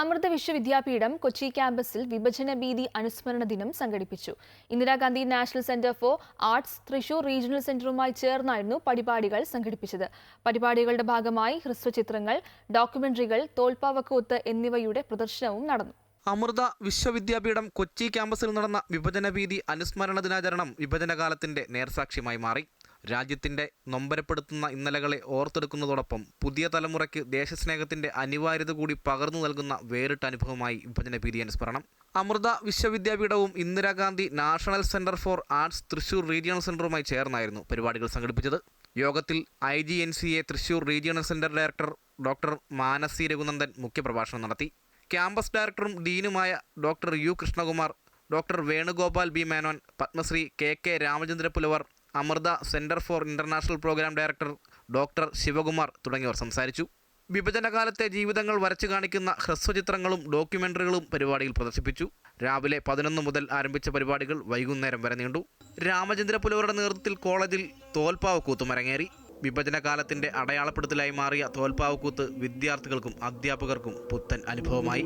അമൃത വിശ്വവിദ്യാപീഠം കൊച്ചി ക്യാമ്പസിൽ വിഭജന ഭീതി അനുസ്മരണ ദിനം സംഘടിപ്പിച്ചു. Indira Gandhi national centre for arts Thrissur regional സെന്ററുമായി ചേർന്നായിരുന്നു പരിപാടികൾ സംഘടിപ്പിച്ചത്. പരിപാടികളുടെ ഭാഗമായി ഹ്രസ്വചിത്രങ്ങൾ ഡോക്യുമെന്ററികൾ തോൽപ്പാവക്കൂത്ത് എന്നിവയുടെ പ്രദർശനവും നടന്നു. അമൃത വിശ്വവിദ്യാപീഠം കൊച്ചി ക്യാമ്പസിൽ നടന്ന വിഭജന ഭീതി അനുസ്മരണ ദിനാചരണം വിഭജനകാലത്തിന്റെ നേർസാക്ഷ്യമായി മാറി. രാജ്യത്തിന്റെ നൊമ്പരപ്പെടുത്തുന്ന ഇന്നലകളെ ഓർത്തെടുക്കുന്നതോടൊപ്പം പുതിയ തലമുറയ്ക്ക് ദേശസ്നേഹത്തിന്റെ അനിവാര്യത കൂടി പകർന്നു നൽകുന്ന വേറിട്ട അനുഭവമായി വിഭജന പീരിയൻ അനുസ്മരണം. Amrita വിശ്വവിദ്യാപീഠവും Indira Gandhi national centre for arts Thrissur regional സെന്ററുമായി ചേർന്നായിരുന്നു പരിപാടികൾ സംഘടിപ്പിച്ചത്. യോഗത്തിൽ I G N C A Thrissur regional centre director doctor Manasi Raghunandan മുഖ്യപ്രഭാഷണം നടത്തി. ക്യാമ്പസ് ഡയറക്ടറും ഡീനുമായ doctor U Krishnakumar doctor Venugopal B Menon Padmashri K K Ramachandra Pulavar Amrita centre for international programme director doctor Sivakumar തുടങ്ങിയവർ സംസാരിച്ചു. വിഭജനകാലത്തെ ജീവിതങ്ങൾ വരച്ചു കാണിക്കുന്ന ഹ്രസ്വചിത്രങ്ങളും ഡോക്യുമെന്ററികളും പരിപാടിയിൽ പ്രദർശിപ്പിച്ചു. രാവിലെ പതിനൊന്ന് മുതൽ ആരംഭിച്ച പരിപാടികൾ വൈകുന്നേരം വരെ നീണ്ടു. രാമചന്ദ്ര പുലവരുടെ നേതൃത്വത്തിൽ കോളേജിൽ തോൽപ്പാവ് കൂത്തുമരങ്ങേറി വിഭജനകാലത്തിന്റെ അടയാളപ്പെടുത്തലായി മാറിയ തോൽപ്പാവക്കൂത്ത് വിദ്യാർത്ഥികൾക്കും അധ്യാപകർക്കും പുത്തൻ അനുഭവമായി.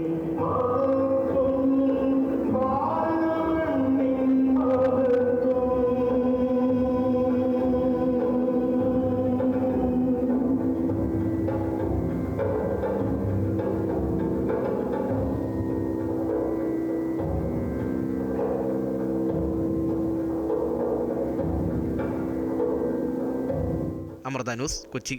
അമൃത ന്യൂസ് കൊച്ചി.